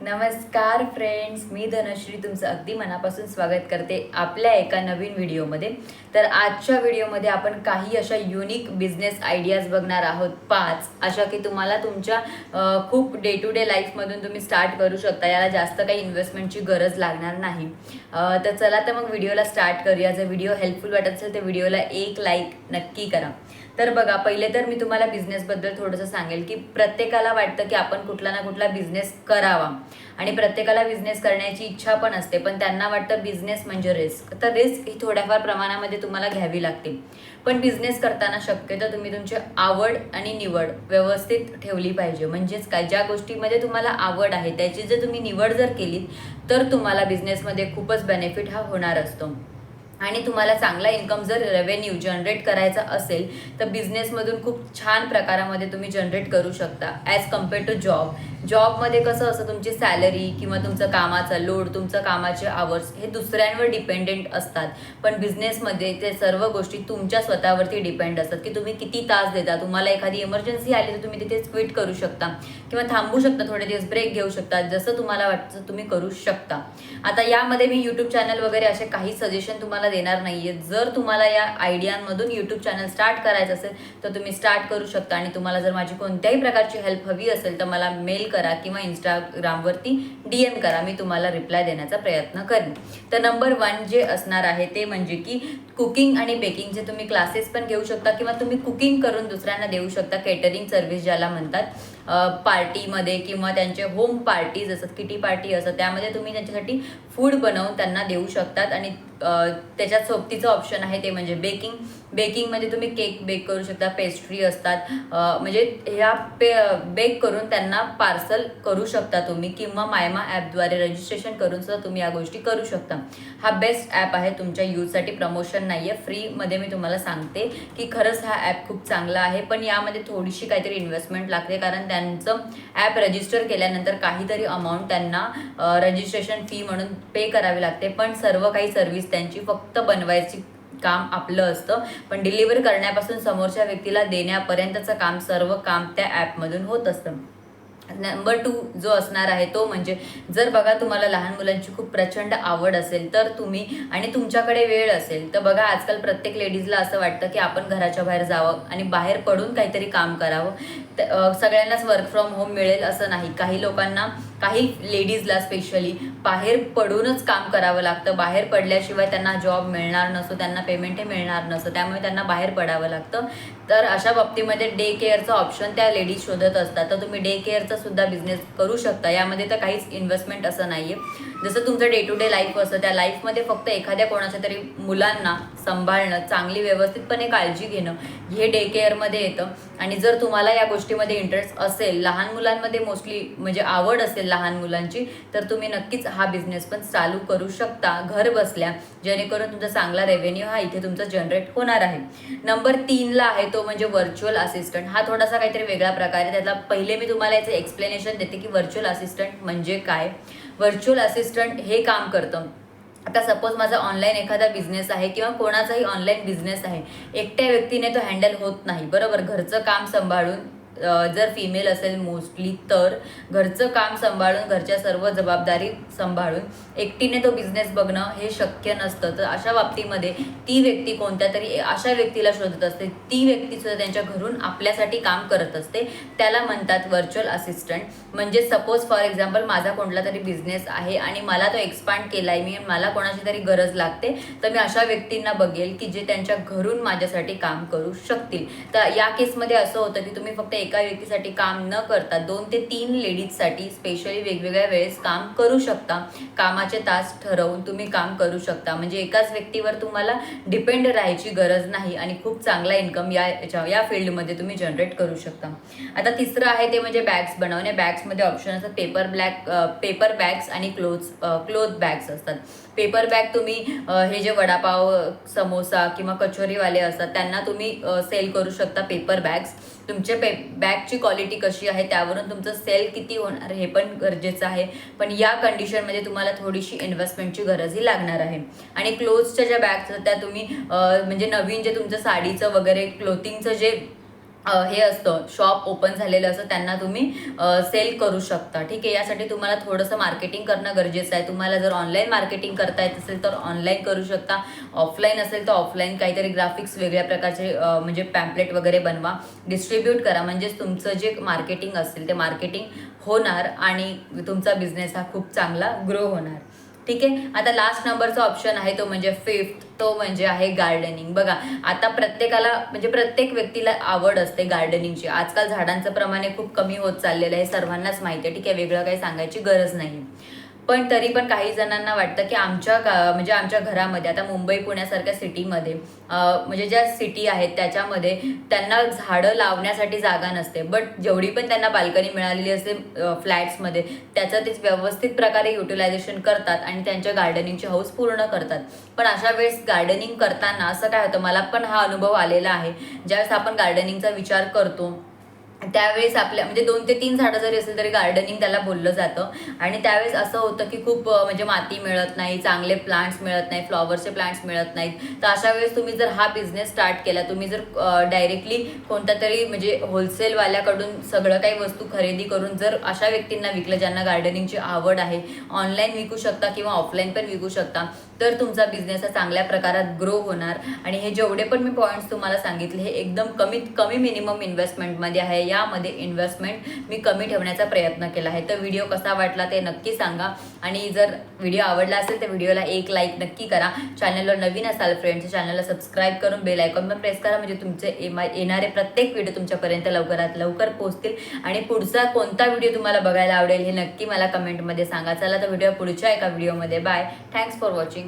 नमस्कार फ्रेंड्स मी धनश्री तुमचं अगदी मनापासून स्वागत करते आपल्या एका नवीन व्हिडिओमध्ये. तर आजच्या व्हिडिओमध्ये आपण काही अशा युनिक बिझनेस आयडियाज बघणार आहोत. पाच अशा की तुम्हाला तुमच्या खूप डे टू डे लाईफमधून तुम्ही स्टार्ट करू शकता. याला जास्त काही इन्व्हेस्टमेंटची गरज लागणार नाही. तर चला तर मग व्हिडिओला स्टार्ट करूया. जर व्हिडिओ हेल्पफुल वाटत असेल तर व्हिडिओला एक लाईक नक्की करा. तर बघा पहिले तर मी तुम्हाला बिझनेसबद्दल थोडंसं सांगेल की प्रत्येकाला वाटतं की आपण कुठला ना कुठला बिझनेस करावा. आणि प्रत्येकाला बिझनेस करण्याची इच्छा पण असते पण त्यांना वाटतं बिझनेस म्हणजे रिस्क तर रिस्क ही थोड्याफार प्रमाणामध्ये तुम्हाला घ्यावी लागते. पण बिझनेस करताना शक्यतो तुम्ही तुमची आवड आणि निवड व्यवस्थित ठेवली पाहिजे. म्हणजेच काय? ज्या गोष्टीमध्ये तुम्हाला आवड आहे त्याची जर तुम्ही निवड जर केली तर तुम्हाला बिझनेसमध्ये खूपच बेनिफिट हा होणार असतो. आणि तुम्हाला चांगला इन्कम जर रेव्हेन्यू जनरेट करायचा असेल तर बिझनेसमधून खूप छान प्रकारामध्ये तुम्ही जनरेट करू शकता ॲज कंपेअर टू जॉब जॉबमध्ये कसं असं तुमची सॅलरी किंवा तुमचं कामाचा लोड तुमचं कामाचे आवर्स हे दुसऱ्यांवर डिपेंडेंट असतात. पण बिझनेसमध्ये ते सर्व गोष्टी तुमच्या स्वतःवरती डिपेंड असतात की तुम्ही किती तास देता तुम्हाला एखादी इमर्जन्सी आली तर तुम्ही तिथे क्विट करू शकता. किंवा थांबू शकता थोडे दिवस ब्रेक घेऊ शकता जसं तुम्हाला वाटतं तुम्ही करू शकता. आता यामध्ये मी यूट्यूब चॅनल वगैरे असे काही सजेशन तुम्हाला देणार नाहीये. जर तुम्हाला या आयडियांमधून यूट्यूब चॅनल स्टार्ट करायचं असेल तर तुम्ही स्टार्ट करू शकता. आणि तुम्हाला जर माझी कोणत्याही प्रकारची हेल्प हवी असेल तर मला मेल करा किंवा इंस्टाग्रामवरती डी एम करा. मी तुम्हाला रिप्लाय देण्याचा प्रयत्न करेन. तर नंबर वन जे असणार आहे ते म्हणजे की कुकिंग आणि बेकिंगचे तुम्ही क्लासेस पण घेऊ शकता किंवा तुम्ही कुकिंग करून दुसऱ्यांना देऊ शकता केटरिंग सर्व्हिस ज्याला म्हणतात. पार्टीमध्ये किंवा त्यांचे होम पार्टीज असतात किटी पार्टी असतात त्यामध्ये तुम्ही त्यांच्यासाठी फूड बनवून त्यांना देऊ शकतात आणि त्याच्यात सोबतीचं ऑप्शन आहे ते म्हणजे बेकिंग बेकिंगमध्ये म्हणजे तुम्ही केक बेक करू शकता पेस्ट्री असतात. म्हणजे ह्या पे बेक करून त्यांना पार्सल करू शकता तुम्ही किंवा मायमा ॲपद्वारे रजिस्ट्रेशन करून सुद्धा तुम्ही या गोष्टी करू शकता. हा बेस्ट ॲप आहे तुमच्या यूजसाठी. प्रमोशन नाही आहे फ्रीमध्ये मी तुम्हाला सांगते की खरंच हा ॲप खूप चांगला आहे. पण यामध्ये थोडीशी काहीतरी इन्व्हेस्टमेंट लागते. कारण त्यांचं ॲप रजिस्टर केल्यानंतर काहीतरी अमाऊंट त्यांना रजिस्ट्रेशन फी म्हणून पे करावी लागते. पण सर्व काही सर्व्हिस त्यांची फक्त बनवायची काम आपलं असतं. पण डिलिव्हर करण्यापासून समोरच्या व्यक्तीला देण्यापर्यंतचं काम सर्व काम त्या ॲपमधून होत असतं. नंबर टू जो असणार आहे तो म्हणजे जर बघा तुम्हाला लहान मुलांची खूप प्रचंड आवड असेल तर तुम्ही आणि तुमच्याकडे वेळ असेल तर बघा आजकाल प्रत्येक लेडीजला असं वाटतं की आपण घराच्या बाहेर जावं आणि बाहेर पडून काहीतरी काम करावं. सगळ्यांनाच वर्क फ्रॉम होम मिळेल असं नाही. काही लोकांना काही लेडीजला स्पेशली बाहेर पडूनच काम करावं लागतं. बाहेर पडल्याशिवाय त्यांना जॉब मिळणार नसतो त्यांना पेमेंट हे मिळणार नसतं. त्यामुळे त्यांना बाहेर पडावं लागतं. तर अशा बाबतीमध्ये डे केअरचा ऑप्शन त्या लेडीज शोधत असतात. तर तुम्ही डे केअरचा सुद्धा बिझनेस करू शकता. यामध्ये तर काहीच इन्व्हेस्टमेंट असं नाही आहे जसं तुमचं डे टू डे लाईफ असतं त्या लाईफमध्ये फक्त एखाद्या कोणाच्या तरी मुलांना सांभाळणं चांगली व्यवस्थितपणे काळजी घेणं हे डे केअरमध्ये येतं. आणि जर तुम्हाला या गोष्टीमध्ये इंटरेस्ट असेल लहान मुलांमध्ये मोस्टली म्हणजे आवड असेल लहान मुलांची तर तुम्ही नक्कीच हा बिझनेस पण चालू करू शकता घर बसल्या जेणेकरून तुमचा चांगला रेव्हेन्यू हा इथे तुमचा जनरेट होणार आहे. नंबर तीनला आहे तो म्हणजे व्हर्च्युअल असिस्टंट हा थोडासा काहीतरी वेगळा प्रकार आहे. त्यातला पहिले मी तुम्हाला याचं एक्सप्लेनेशन देते की व्हर्च्युअल असिस्टंट म्हणजे काय. व्हर्च्युअल असिस्टंट हे काम करतं. आता सपोज माझा ऑनलाईन एखादा बिझनेस आहे किंवा कोणाचाही ऑनलाईन बिझनेस आहे एकट्या व्यक्तीने तो हँडल होत नाही बरोबर? घरचं काम सांभाळून जर फिमेल असेल मोस्टली तर घरचं काम सांभाळून घरच्या सर्व जबाबदारी सांभाळून एकटीने तो बिझनेस बघणं हे शक्य नसतं. तर अशा बाबतीमध्ये ती व्यक्ती कोणत्या तरी अशा व्यक्तीला शोधत असते. ती व्यक्तीसुद्धा त्यांच्या घरून आपल्यासाठी काम करत असते. त्याला म्हणतात व्हर्च्युअल असिस्टंट म्हणजे सपोज फॉर एक्झाम्पल माझा कोणता तरी बिझनेस आहे आणि मला तो एक्सपांड केला आहे मी मला कोणाची तरी गरज लागते तर मी अशा व्यक्तींना बघेल की जे त्यांच्या घरून माझ्यासाठी काम करू शकतील. तर या केसमध्ये असं होतं की तुम्ही फक्त एक एका व्यक्तीसाठी काम न करता दोन ते तीन लेडीजसाठी स्पेशली वेगवेगळ्या वेळेस काम करू शकता. कामाचे तास ठरवून तुम्ही काम करू शकता. म्हणजे एकाच व्यक्तीवर तुम्हाला डिपेंड राहायची गरज नाही आणि खूप चांगला इन्कम या याच्या या फील्डमध्ये तुम्ही जनरेट करू शकता. आता तिसरं आहे ते म्हणजे बॅग्स बनवणे. बॅग्समध्ये ऑप्शन असतात पेपर ब्लॅक पेपर बॅग्स आणि क्लोथ्स क्लोथ बॅग्स असतात. पेपर बॅग तुम्ही हे जे वडापाव समोसा किंवा कचोरीवाले असतात त्यांना तुम्ही सेल करू शकता पेपर बॅग्स तुमचे पे बॅगची क्वालिटी कशी आहे त्यावरून तुमचं सेल किती होणार हे पण गरजेचं आहे. पण या कंडिशनमध्ये तुम्हाला थोडीशी इन्व्हेस्टमेंटची गरजही लागणार आहे. आणि क्लोथ्सच्या ज्या बॅग्स असतात त्या तुम्ही म्हणजे नवीन जे तुमचं साडीचं वगैरे क्लोथिंगचं जे हे असतं शॉप ओपन झालेलं असं त्यांना तुम्ही सेल करू शकता. ठीक आहे? यासाठी तुम्हाला थोडंसं मार्केटिंग करणं गरजेचं आहे. तुम्हाला जर ऑनलाईन मार्केटिंग करता येत असेल तर ऑनलाईन करू शकता. ऑफलाईन असेल तर ऑफलाईन काहीतरी ग्राफिक्स वेगळ्या प्रकारचे म्हणजे पॅम्पलेट वगैरे बनवा. डिस्ट्रीब्यूट करा. म्हणजेच तुमचं जे मार्केटिंग असेल ते मार्केटिंग होणार आणि तुमचा बिझनेस हा खूप चांगला ग्रो होणार. ठीक आहे? आता लास्ट नंबरचा ऑप्शन आहे तो म्हणजे फिफ्थ तो म्हणजे आहे गार्डनिंग बघा आता प्रत्येकाला म्हणजे प्रत्येक व्यक्तीला आवड असते गार्डनिंगची आजकाल झाडांचं प्रमाण खूप कमी होत चाललेलं आहे सर्वांनाच माहिती आहे. ठीक आहे वेगळं काही सांगायची गरज नाही पण तरी पण काही जणांना वाटतं की आमच्या गा म्हणजे आमच्या घरामध्ये आता मुंबई पुण्यासारख्या सिटीमध्ये म्हणजे ज्या सिटी आहेत त्याच्यामध्ये त्यांना झाडं लावण्यासाठी जागा नसते. बट जेवढी पण त्यांना बाल्कनी मिळालेली असते फ्लॅट्समध्ये त्याचं ते व्यवस्थित प्रकारे युटिलायझेशन करतात आणि त्यांच्या गार्डनिंगची हौस पूर्ण करतात. पण अशा वेळेस गार्डनिंग करताना असं काय होतं? मला पण हा अनुभव आलेला आहे. ज्यावेळेस आपण गार्डनिंगचा विचार करतो त्यावेळेस आपल्या म्हणजे दोन ते तीन झाडं जरी असेल तरी गार्डनिंग त्याला बोललं जातं. आणि त्यावेळेस असं होतं की खूप म्हणजे माती मिळत नाही चांगले प्लांट्स मिळत नाही फ्लॉवरचे प्लांट्स मिळत नाहीत. तर अशा वेळेस तुम्ही जर हा बिझनेस स्टार्ट केला तुम्ही जर डायरेक्टली कोणत्या तरी म्हणजे होलसेलवाल्याकडून सगळं काही वस्तू खरेदी करून जर अशा व्यक्तींना विकलं ज्यांना गार्डनिंगची आवड आहे ऑनलाईन विकू शकता किंवा ऑफलाईन पण विकू शकता तर तुमचा बिझनेस हा चांगल्या प्रकारात ग्रो होणार. आणि हे जेवढे पण मी पॉईंट्स तुम्हाला सांगितले हे एकदम कमीत कमी मिनिमम इन्व्हेस्टमेंटमध्ये आहे. यामध्ये इन्व्हेस्टमेंट मी कमी ठेवण्याचा प्रयत्न केला आहे. तर व्हिडिओ कसा वाटला ते नक्की सांगा. आणि जर व्हिडिओ आवडला असेल तर व्हिडिओला एक लाईक नक्की करा. चॅनलवर नवीन असाल फ्रेंड्स चॅनलला सबस्क्राईब करून बेल आयकॉन पण प्रेस करा. म्हणजे तुमचे येणारे प्रत्येक व्हिडिओ तुमच्यापर्यंत लवकरात लवकर पोहोचतील. आणि पुढचा कोणता व्हिडिओ तुम्हाला बघायला आवडेल हे नक्की मला कमेंटमध्ये सांगा. चला तर व्हिडिओ पुढच्या एका व्हिडिओमध्ये बाय थँक्स फॉर वॉचिंग